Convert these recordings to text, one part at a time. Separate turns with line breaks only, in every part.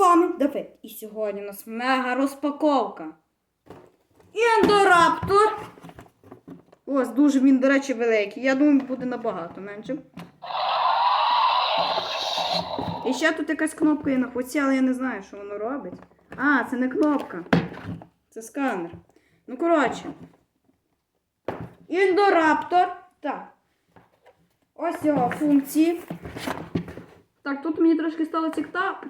вами Давид. І сьогодні у нас мега розпаковка. Індораптор. Ось дуже він, до речі, великий. Я думаю, буде набагато менше. І ще тут якась кнопка є на хвості, але я не знаю, що воно робить. А, це не кнопка. Це сканер. Ну, коротше. Індораптор. Так. Ось його функції. Так, тут мені трошки стало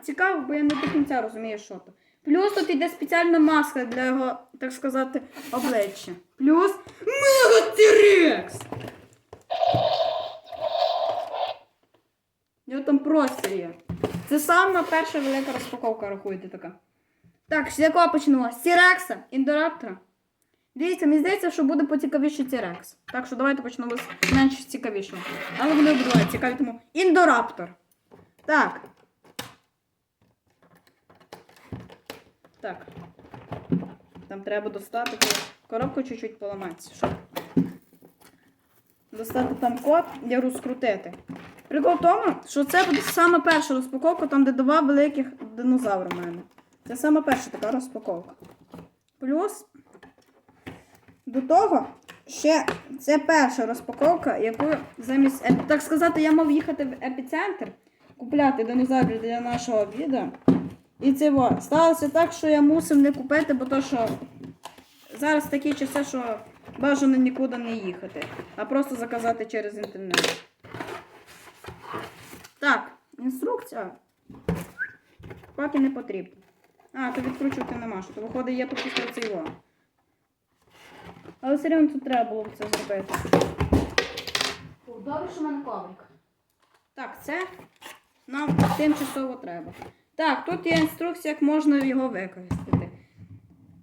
цікаво, бо я не до кінця розумію, що то. Плюс тут йде спеціальна маска для його, так сказати, обличчя. Плюс Мегатірекс! Його там простір є. Це саме перша велика розпаковка, рахуйте така. Так, з якого почнемо? З Тірекса, індораптора. Дивіться, мені здається, що буде поцікавіше Тірекс. Так що давайте почнемо з менш цікавішого. Але вони обидва цікаві, тому індораптор. Так. Так. Там треба достати коробку чуть-чуть поламатися, щоб достати там код і розкрутити. Прикол в тому, що це буде саме перша розпаковка, там де два великих динозаври в мене. Це саме перша така розпаковка. Плюс до того ще це перша розпаковка, яку замість, так сказати, я мав їхати в епіцентр, купляти динозаврів для нашого відео. І це во, сталося так, що я мусив не купити, бо то що зараз такі часи, що бажано нікуди не їхати, а просто заказати через інтернет. Так, інструкція. Поки не потрібно. А, то відкручувати нема, що то виходить, є тут після цього. Але все одно тут треба було це зробити.
Добре, що в мене коврик.
Так, це нам тимчасово треба. Так, тут є інструкція, як можна його використати.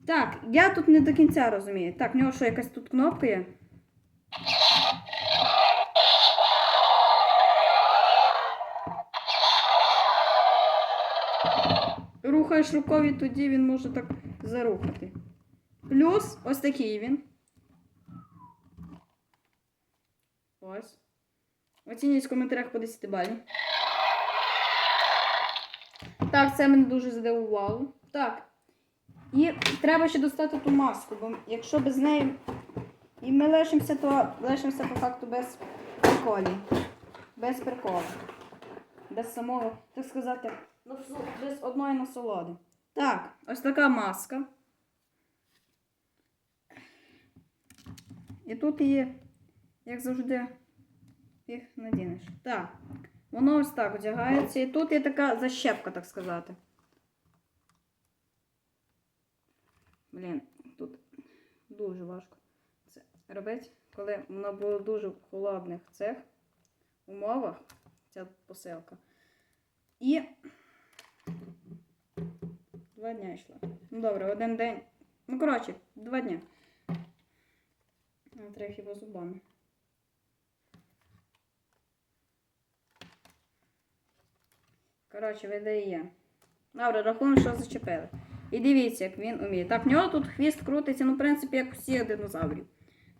Так, я тут не до кінця розумію. Так, в нього що якась тут кнопка є? Рухаєш рукою, тоді він може так зарухати. Плюс ось такий він. Ось. Оцініть в коментарях по 10 балів. Так, це мене дуже здивувало. Так. І треба ще достати ту маску, бо якщо без неї і ми лишимося, то лишимося по факту без приколів. Без приколу. Без самого, так сказати, без одної насолоди. Так, ось така маска. І тут є, як завжди, їх надінеш. Так. Воно ось так одягається. І тут є така защепка, так сказати. Блін, тут дуже важко це робити, коли воно було дуже в холодних цих умовах, ця посилка. І два дня йшла. Ну добре, один день. Ну, коротше, два дня. Треба хіба зубами. Коротше, видає. Добре, рахуємо, що зачепили. І дивіться, як він уміє. Так, в нього тут хвіст крутиться, ну, в принципі, як всіх динозаврів.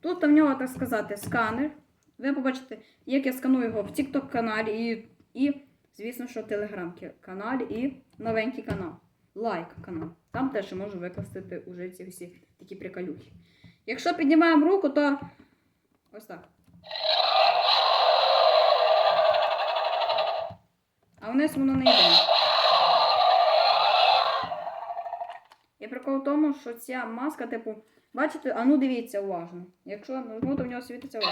Тут в нього, так сказати, сканер. Ви побачите, як я сканую його в TikTok каналі і, і звісно, що Telegram каналі і новенький канал. Лайк канал. Там теж можу викласти уже ці всі такі приколюхи. Якщо піднімаємо руку, то ось так. Вниз воно не йде. І прикол в тому, що ця маска, типу, бачите, а ну дивіться уважно. Якщо нажму, то в нього світиться очі.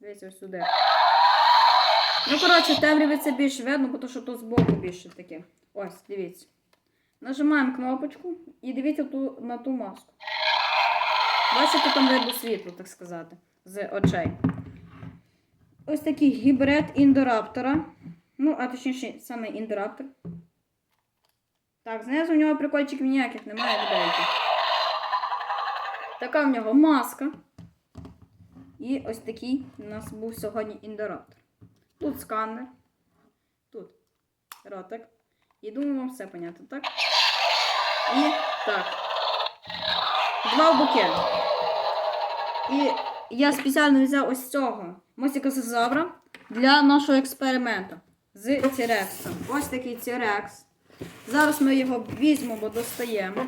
Дивіться ось сюди. Ну, коротше, темряві це більше видно, бо то, що тут збоку більше таке. Ось, дивіться. Нажимаємо кнопочку і дивіться ту, на ту маску. Бачите, там видно світло, так сказати, з очей. Ось такий гібрид індораптора. Ну, а точніше, саме індораптор. Так, знизу в нього прикольчиків ніяких немає деяких. Така в нього маска. І ось такий у нас був сьогодні індораптор. Тут сканер. Тут ротик. І думаю, вам все понятно, так? І так. Два в букет. І я спеціально взяв ось цього мосікосозавра для нашого експерименту. з Тірексом. Ось такий Тірекс. Зараз ми його візьмемо, достаємо.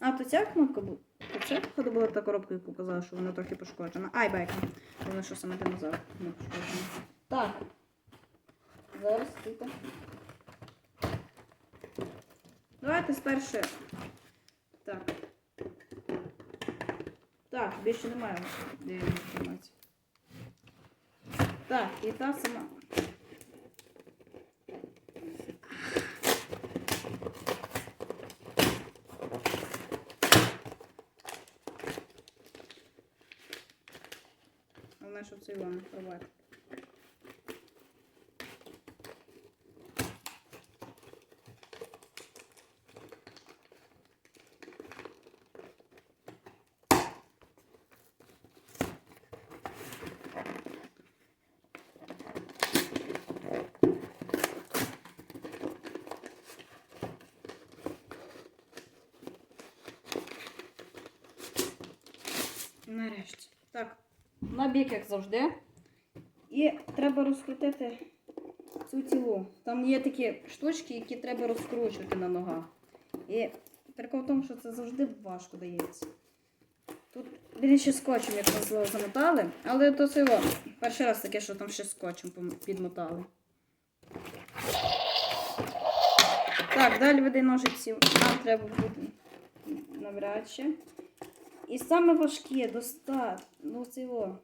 А, то ця кнопка була. Ця походу була та коробка, яку показала, що вона трохи пошкоджена. Ай, байка. Вона що саме динозавр не пошкоджена. Так. Зараз стійте. Давайте спершу. Так. Так, більше немає інформації. Так, і та сама. Головне, щоб це його не порвати. Нарешті. Так, на бік, як завжди. І треба розкрутити цю цілу. Там є такі штучки, які треба розкручувати на ногах. І прикол в тому, що це завжди важко дається. Тут більше скотчем, як назло, замотали, але то це його. Перший раз таке, що там ще скотчем підмотали. Так, далі веди ножиці. Нам треба буде навряд. І саме важке достати. Ну це його.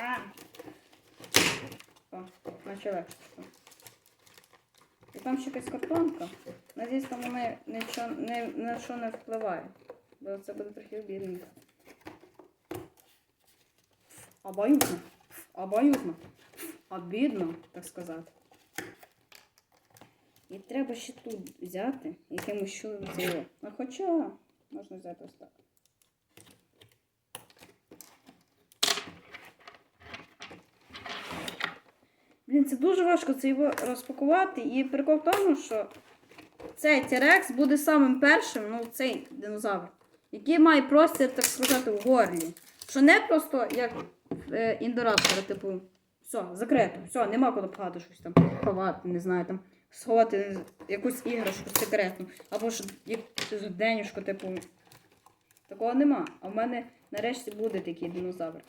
А. О, пішло. І там ще якась картонка. Надіюсь, там вони нічого не, на що не впливає. Бо це буде трохи обідненько. Обоюдно. Обоюдно. Обідно, так сказати. І треба ще тут взяти якимось чудом цього. А хоча можна взяти ось так. Блін, це дуже важко це його розпакувати. І прикол в тому, що цей T-Rex буде самим першим, ну цей динозавр, який має простір, так сказати, в горлі. Що не просто як е, індораптора, типу, все, закрито, все, нема куди пхати щось там, ховати, не знаю, там, сховати якусь іграшку секретну, або ж денюшку, типу. Такого нема. А в мене нарешті буде такий динозавр.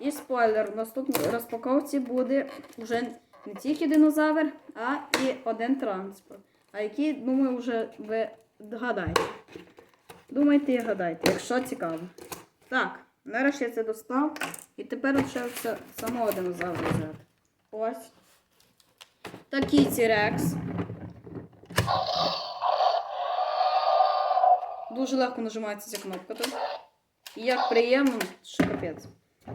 І спойлер, в наступній розпаковці буде вже не тільки динозавр, а і один транспорт. А який, думаю, вже ви гадаєте. Думайте і гадайте, якщо цікаво. Так, нарешті я це достав. І тепер лишився самого динозавра взяти. Ось. Такий T-Rex. Дуже легко нажимається ця кнопка тут. І як приємно, що капець.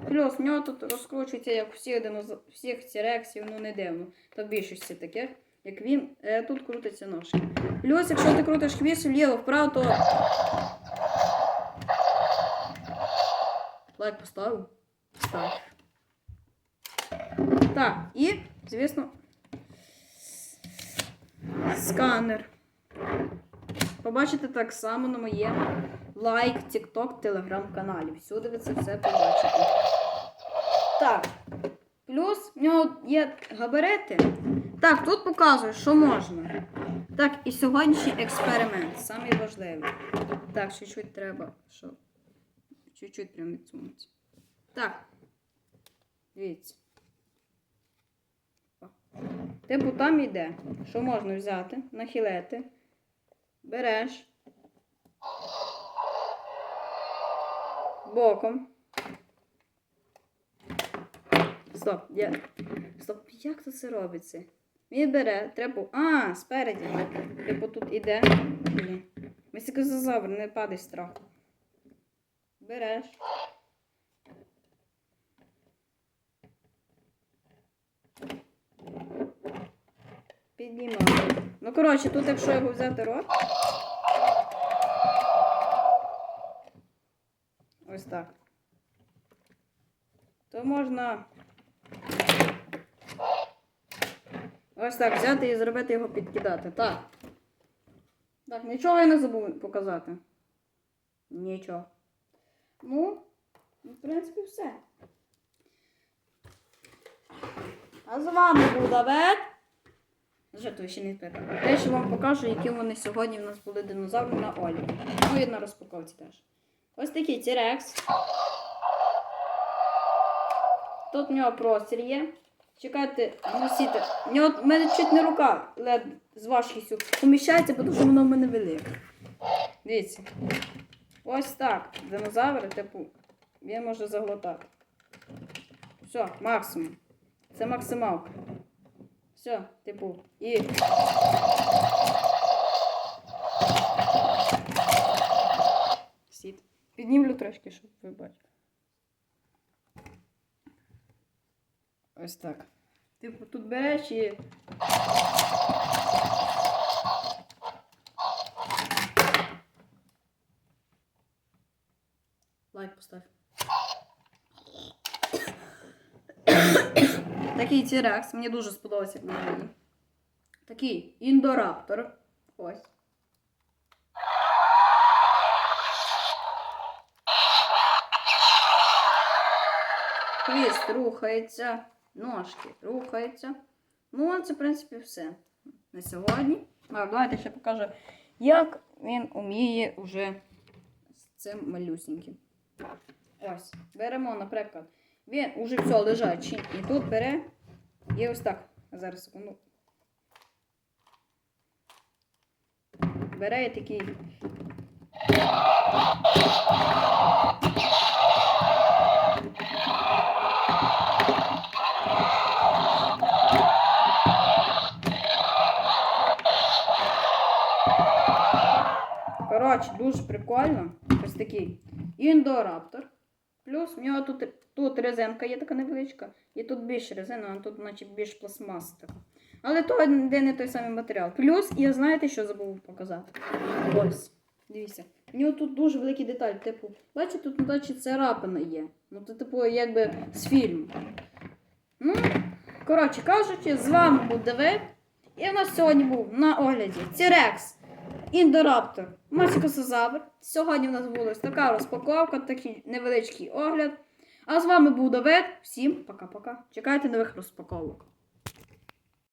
Плюс в нього тут розкручується, як у всіх, диноз... всіх тірексів, ну не дивно. Та більшості таких, як він, е, тут крутиться ножки. Плюс, якщо ти крутиш хвіст вліво, вправо, то. Лайк поставив. Став. Так, і, звісно, сканер. Побачите так само на моєму лайк, TikTok, телеграм каналі. Всюди ви це все побачите. Так. Плюс в нього є габарити. Так, тут показує, що можна. Так, і сьогоднішній експеримент. Самий важливий. Так, чуть-чуть треба, що. Чуть-чуть прям відсунути. Так. Дивіться. Типу там йде, що можна взяти, нахилити. Береш. Боком. Стоп, я... Стоп, як то це робиться? Він бере, треба. А, спереді. Типу тут іде. Ні. Месикозазавр, не падай з страху. Береш. Піднімаю. Ну, коротше, тут, якщо його взяти рот. Ось так. То можна ось так взяти і зробити його підкидати. Так. Так, нічого я не забув показати. Нічого. Ну, в принципі, все. А з вами був Давид. Жартую, ще не перед. Я ще вам покажу, які вони сьогодні в нас були динозаври на Олі. Ну і на розпаковці теж. Ось такий Тірекс. Тут в нього простір є. Чекайте, носіте. В мене чуть не рука лед з важкістю поміщається, тому що воно в мене велике. Дивіться. Ось так. Динозаври, типу, він може заглотати. Все, максимум. Це максималка. Все, типу, і. Сіт. Піднімлю трошки, щоб ви бачили. Ось так. Типу, тут береш і. Лайк постав. Такий тірекс, мені дуже сподобався на мені. Такий індораптор. Ось. Хвіст рухається, ножки рухаються. Ну, це, в принципі, все на сьогодні. А, давайте ще покажу, як він уміє вже з цим малюсеньким. Ось, беремо, наприклад, він уже все лежачий. І тут бере і ось так. Зараз секунду. Бере такий. Коротше, дуже прикольно. Ось такий індораптор. Плюс в нього тут, тут резинка є така невеличка, і тут більше резина, а тут наче більш пластмаса така. Але то один і той самий матеріал. Плюс, я знаєте, що забув показати? Ось. Дивіться. В нього тут дуже великі деталі. Типу, бачите, тут наче царапина є. Ну, це, типу, якби з фільму. Ну, коротше кажучи, з вами був Давид. І в нас сьогодні був на огляді Тірекс, Індораптор, Масікосозавр. Сьогодні в нас була така розпаковка, такий невеличкий огляд. А з вами був Давид. Всім пока-пока. Чекайте нових розпаковок.